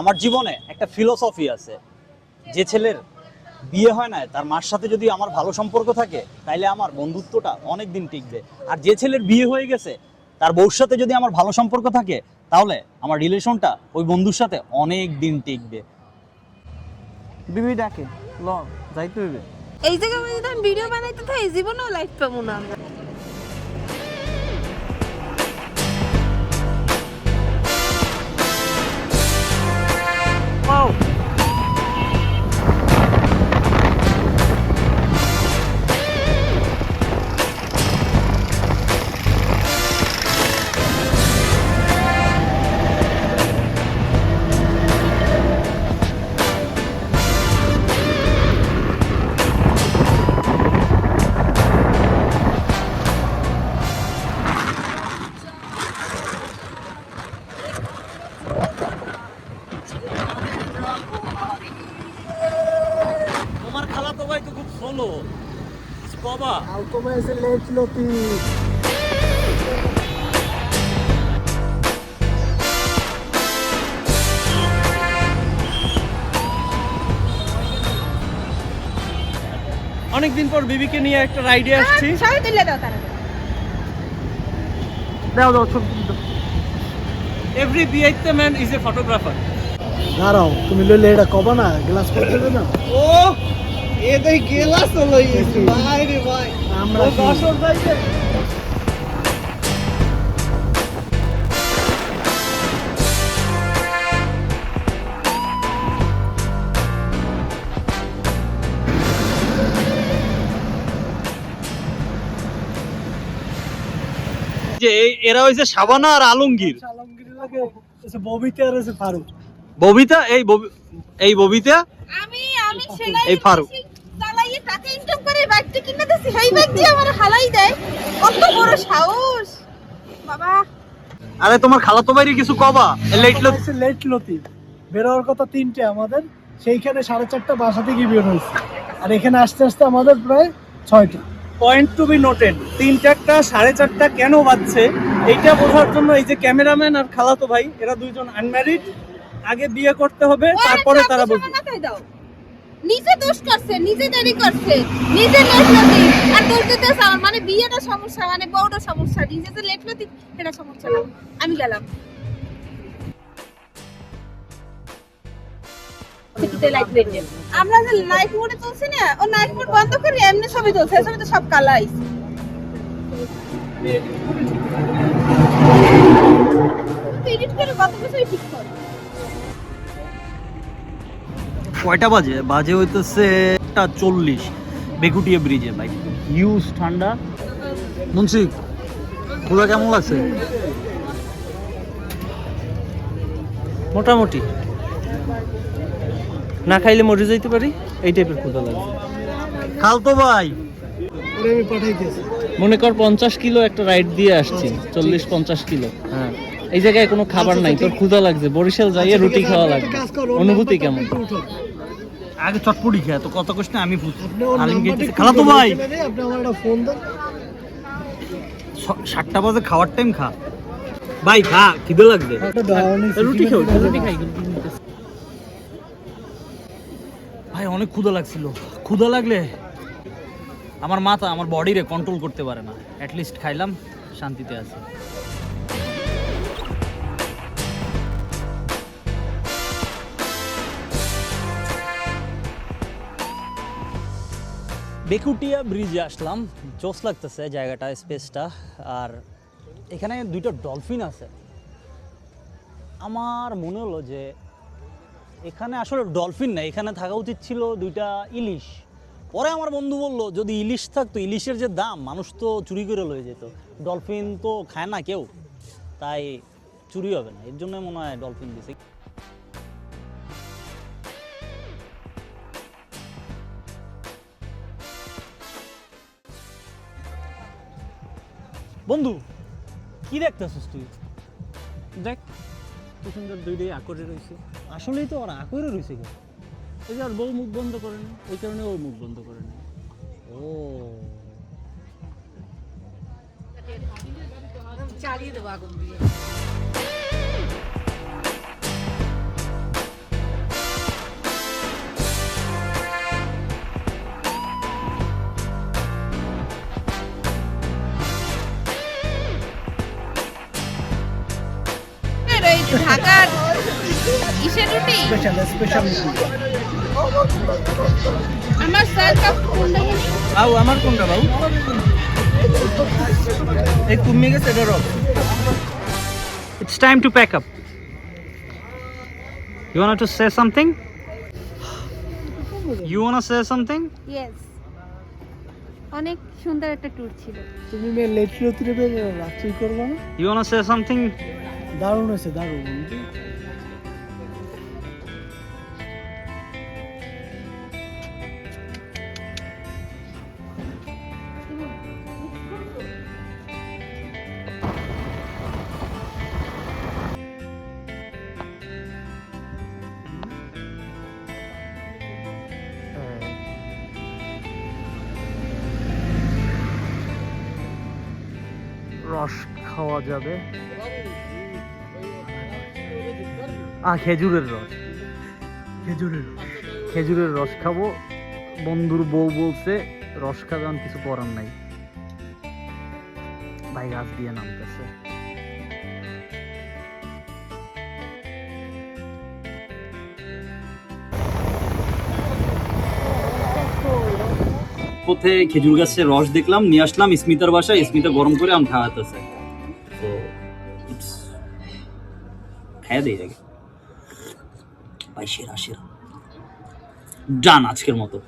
আমার জীবনে একটা ফিলোসফি আছে। যে ছেলের বিয়ে হয় না তার মার সাথে যদি আমার ভালো সম্পর্ক থাকে তাইলে আমার বন্ধুত্বটা অনেক দিন টিকবে। আর যে ছেলের বিয়ে হয়ে গেছে তার বউর সাথে যদি আমার ভালো সম্পর্ক থাকে তাহলে আমার রিলেশনটা ওই বন্ধুর সাথে অনেক দিন টিকবে। বিবি ডাকে ল যাইতে হইবে। এই জায়গায় যদি আমি ভিডিও বানাইতে থাকি জীবনেও লাইফ পাবো না আমরা। সোলো বাবা। Alcova es el Loti. অনেকদিন পর বিবিকে নিয়ে একটা রাইডে আসছি। সবাই তুলে দাও তারা দাও দাও ছবি দাও। এভরি বিআইতে ম্যান ইজ এ ফটোগ্রাফার দাঁড়াও তুমি লইলে এটা কবা না? গ্লাস দেবে না? ও! এটাই গেলাস তো লইয়েছি ভাই রে ভাই। আমরা যাইছে যে এই- এরা হইছে সাবানা আর আলমগীর। আলমগীর লাগে আর ফারুক। ববিতা? এই ববি- এই ববিতা? আমি আমি এই ফারুক। চালাইয়ে টাকা ইনকাম করে বাইকটা কিনে দিছি সেই বাইক দিয়ে আমার হালাই দেয়। কত বড় সাহস। বাবা। আরে তোমার খালাতো কিছু কবা? লেট লো এসে লেট লতি। বেরোয়ার কথা তিনটে আমাদের। সেইখানে সাড়ে চারটা বাসা থেকে বের হয়েছে। আর এখানে আস্তে আস্তে আমাদের প্রায় ছয়টা। পয়েন্ট টু বি নোটেড তিন চারটা সাড়ে চারটা কেন বাজছে? এইটা বোঝার জন্য এই যে ক্যামেরাম্যান আর খালাতো ভাই এরা দুইজন আনম্যারিড আগে বিয়ে করতে হবে তারপরে তারা দাও। নিজে দোষ করছে নিজে দেরি করছে নিজে লেট লতি আর দোষ দিতেছে আমার মানে বিয়েটা সমস্যা মানে বউটা সমস্যা নিজে যে লেটলতি সেটা সমস্যা না। আমি গেলাম। আমরা যে লাইট মোডে চলছি না ও লাইট মোড বন্ধ করে এমনি ছবি তুলছে ছবি তো সব কালাই এডিট করে কত কিছুই ঠিক করে। কয়টা বাজে? বাজে হইতেছে চল্লিশ। বেকুটিয়া ব্রিজে ভাই। হিউজ ঠান্ডা। মুন্সি খোলা কেমন লাগছে? মোটামুটি। না খাইলে মরে যাইতে পারি এই টাইপের ক্ষুধা লাগে ভাই। ওরে আমি পাঠাইতেছি। মনে কর পঞ্চাশ কিলো একটা রাইড দিয়ে আসছি চল্লিশ পঞ্চাশ কিলো। হ্যাঁ। এই জায়গায় কোনো খাবার নাই তোর ক্ষুধা লাগছে। বরিশাল যাইয়ে রুটি খাওয়া লাগবে। অনুভূতি কেমন? আগে চটপটি খেয়ে তো কত কষ্ট আমি। একটু খালাতো ভাই সাতটা বাজে খাওয়ার টাইম খা। ভাই খা খিদে লাগবে। রুটি খাও রুটি খাই। ভাই অনেক ক্ষুধা লাগছিল। ক্ষুধা লাগলে আমার মাথা আমার বডিরে কন্ট্রোল করতে পারে না। অ্যাটলিস্ট খাইলাম শান্তিতে আছে। বেকুটিয়া ব্রিজে আসলাম। জোস লাগতেছে জায়গাটা, স্পেসটা। আর এখানে দুইটা ডলফিন আছে। আমার মনে হলো যে এখানে আসলে ডলফিন না এখানে থাকা উচিত ছিল দুইটা ইলিশ। পরে আমার বন্ধু বলল, যদি ইলিশ থাকতো, ইলিশের যে দাম, মানুষ তো চুরি করে লয়ে যেত। ডলফিন তো খায় না কেউ, তাই চুরি হবে না। এর জন্য মনে হয় ডলফিন দিছে বন্ধু কি দেখতেছিস তুই? দেখ কি সুন্দর দুইটাই আকরে রয়েছে। আসলেই তো ওরা আকরে রয়েছে কেন? এই যে আর বউ মুখ বন্ধ করে না ওই কারণে ও মুখ বন্ধ করে না। ও। চালিয়ে দেবো আগুন দিয়ে। ঢাকার ইসের রুটি স্পেশাল স্পেশাল আমার স্যার কাপ বাবু আমার কোনটা বাবু এই তুমি গেছে এটা rock It's time to pack up. You wanted to say something? You wanna say something? Yes অনেক সুন্দর একটা ট্যুর ছিল তুমি মেয়ে লেট রাত্রে রাত্রি করব না You wanna say something? দারুণ হয়েছে দারুণ। রস খাওয়া যাবে। আ, খেজুরের রস। খেজুরের রস। খেজুরের রস খাব। বন্ধুর বউ বলছে, রস খাবে আমি কিছু করার নাই। ভাই গাছ দিয়ে নামতেছে। পথে খেজুর গাছের রস দেখলাম, নিয়ে আসলাম স্মিতার বাসায়, স্মিতা গরম করে আম খাওয়াতেছে। তো দেই আগে। পাই সেরা সেরা ডান আজকের মতো।